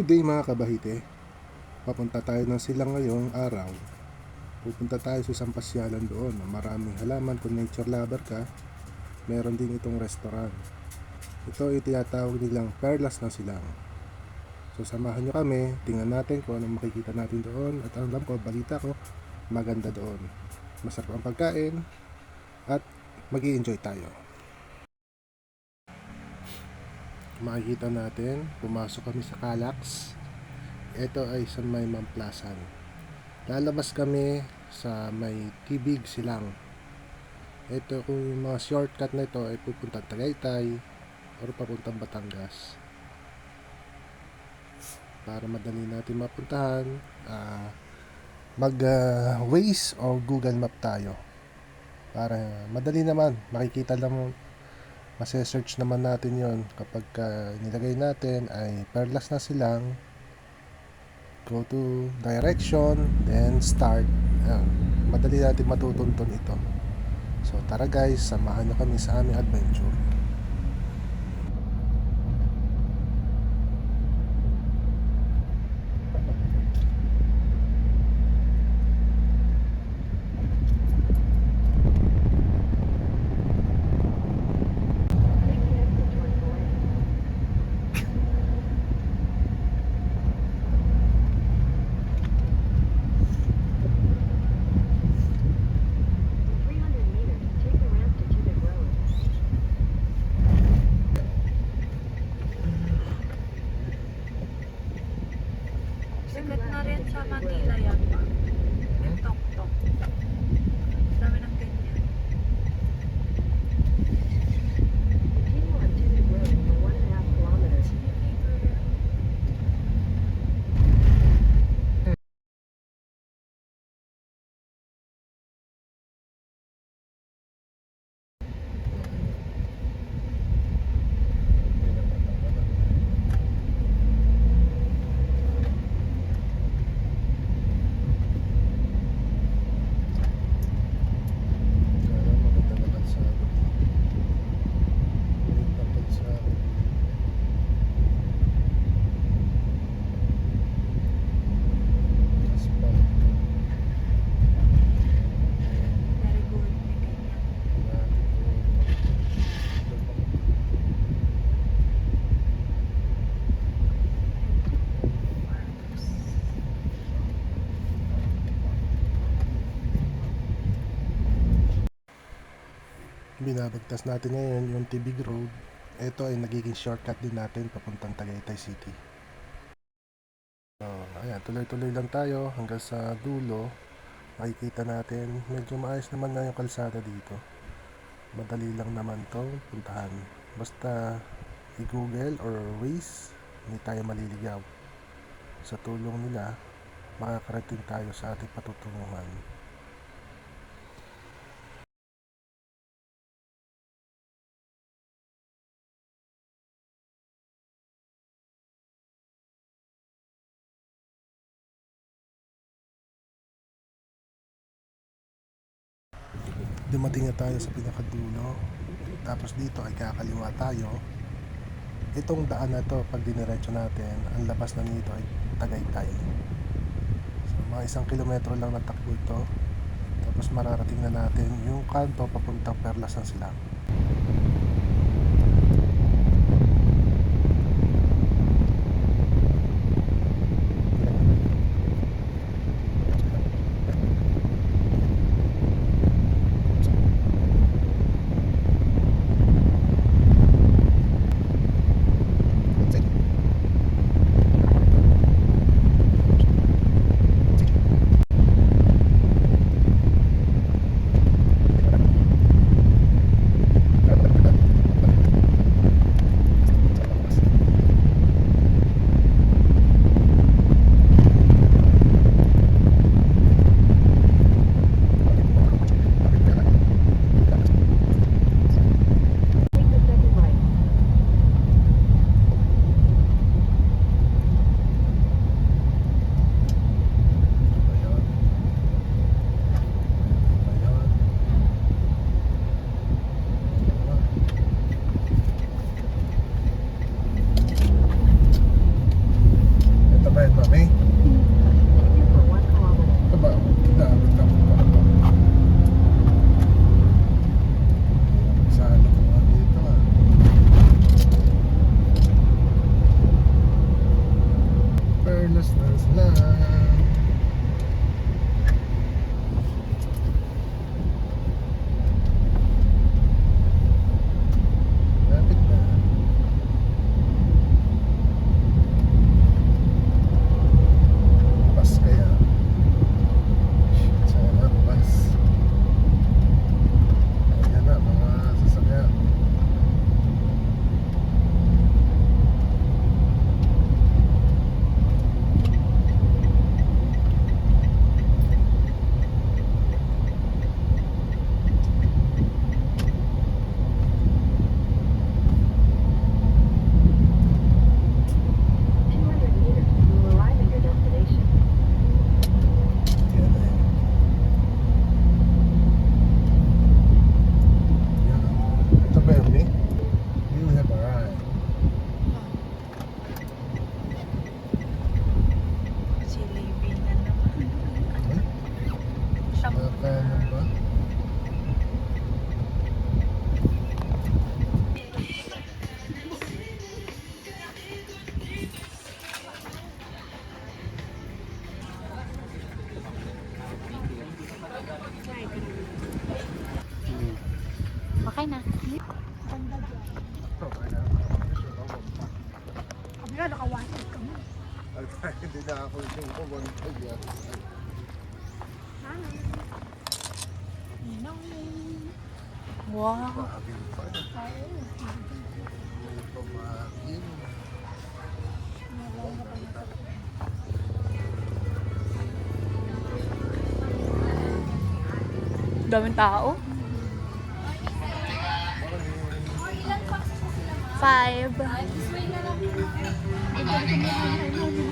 Good day mga kabahite. Papunta tayo ng silang ngayong araw. Pupunta tayo sa isang pasyalan doon. Maraming halaman kung nature lover ka. Meron din itong restaurant. Ito ay tinatawag nilang Perlas ng Silang. So samahan nyo kami, tingnan natin kung anong makikita natin doon. At alam ko, balita ko, maganda doon. Masarap ang pagkain at mag enjoy tayo. Makikita natin, pumasok kami sa Calax. Ito ay sa may Mamplasan. Lalabas kami sa may Tibig Silang. Ito kung yung mga shortcut na ito ay pupuntang Tagaytay or papuntang Batangas. Para madali natin mapuntahan, ah, mag ah, Waze o Google Map tayo. Para madali naman, makikita lang Mase-search naman natin yon kapag ka nilagay natin ay perlas na silang go to direction then start. Ayan. madali natin matutuntun ito. So tara guys samahan nyo kami sa aming adventure Sikat na rin sa Manila yan. Yung tok-tok. Dami ng ganyan. Continue on Tibet Road for one and a half kilometers. Kaya maganda na kalsada. Maliit na kalsada. Asphalt. Very good. May ganyan. Farmers. Binabagtas natin ngayon yung Tibig Road. Ito ay nagiging shortcut din natin papuntang Tagaytay City. So, ayan, tuloy-tuloy lang tayo hanggang sa dulo. Makikita natin, medyo maayos naman na yung kalsada dito. Madali lang naman to puntahan. Basta i-google or Waze, hindi tayo maliligaw. Sa tulong nila, makakarating tayo sa ating patutunguhan. Dumating na tayo sa pinakadulo. Tapos dito ay kakaliwa tayo. Itong daan na to pag diniretso natin ang labas na nito ay Tagaytay. So mga isang kilometro lang na takbo ito. Tapos mararating na natin yung kanto papuntang Perlas ng Silang ako yung kumantay yan. Wow. Pahagin pa. May pamahagin. Daming tao. Five. Thank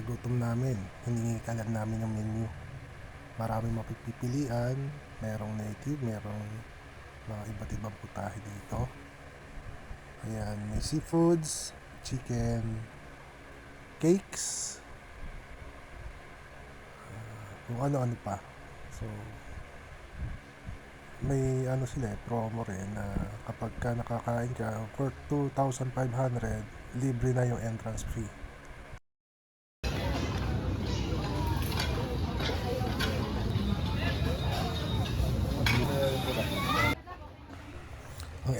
sa gutom namin, hiningi ka lang namin ng menu. Maraming mapipilian, merong native, merong mga iba't ibang putahe dito. Ayan, may seafoods, chicken, cakes, ah, kung ano-ano pa. So, may ano sila eh, promo rin na kapag ka nakakain ka for 2,500, libre na yung entrance fee.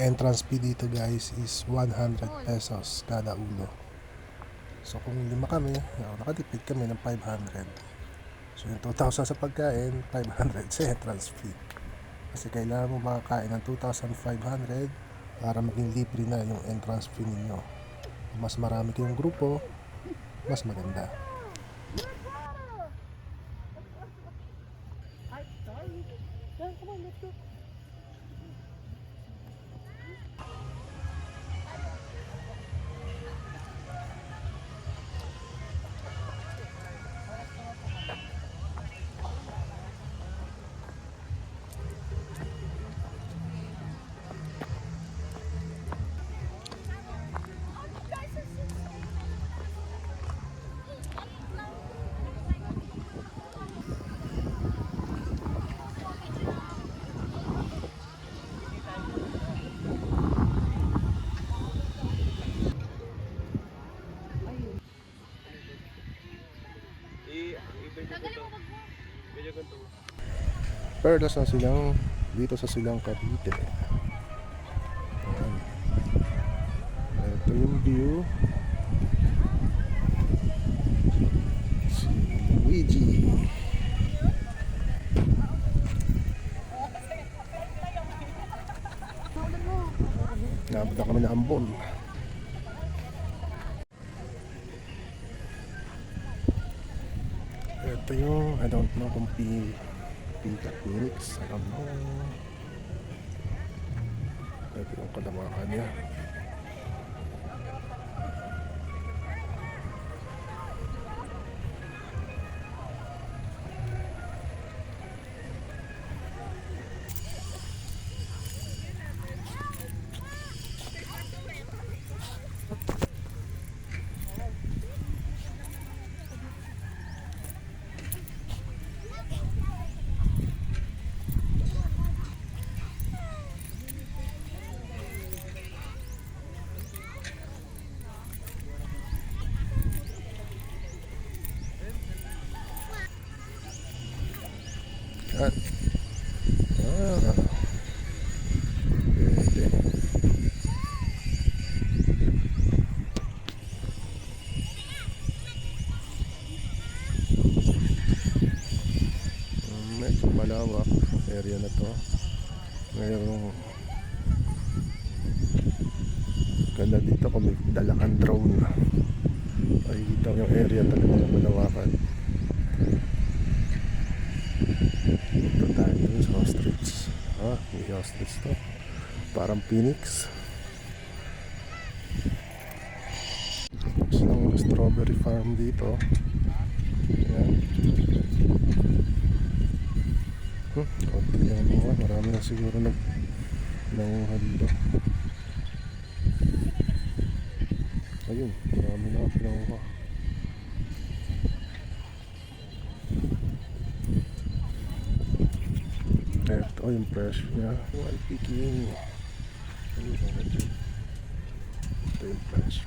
Entrance fee dito guys is 100 pesos kada ulo. So kung lima kami, uh, nakatipid kami ng 500. So yung 2,000 sa pagkain, 500 sa entrance fee. Kasi kailangan mo makakain ng 2,500 para maging libre na yung entrance fee ninyo. Mas marami kayong grupo, mas maganda. Pero sa silang dito sa silang Cavite. Ayan. Ito yung view. Si Luigi. Nabot na kami na ambon. Ito yung, I don't know kung pi Pika Phoenix. Don't know. Ito yung kalamakan niya. Medyo malawak area na to. Mayroong ganda dito kung may dala drone. Makikita mo yung area talaga na malawakan. Punta tayo dun sa ostrich. Ah, may ostrich to. Parang phoenix. Ng strawberry farm dito. Ayan. Hmm, okay mga. Marami na siguro nag nanguha dito. Ayun, marami na pinanguha. Ito yung presyo niya. One picking. Ayun, ayun. Ito yung presyo.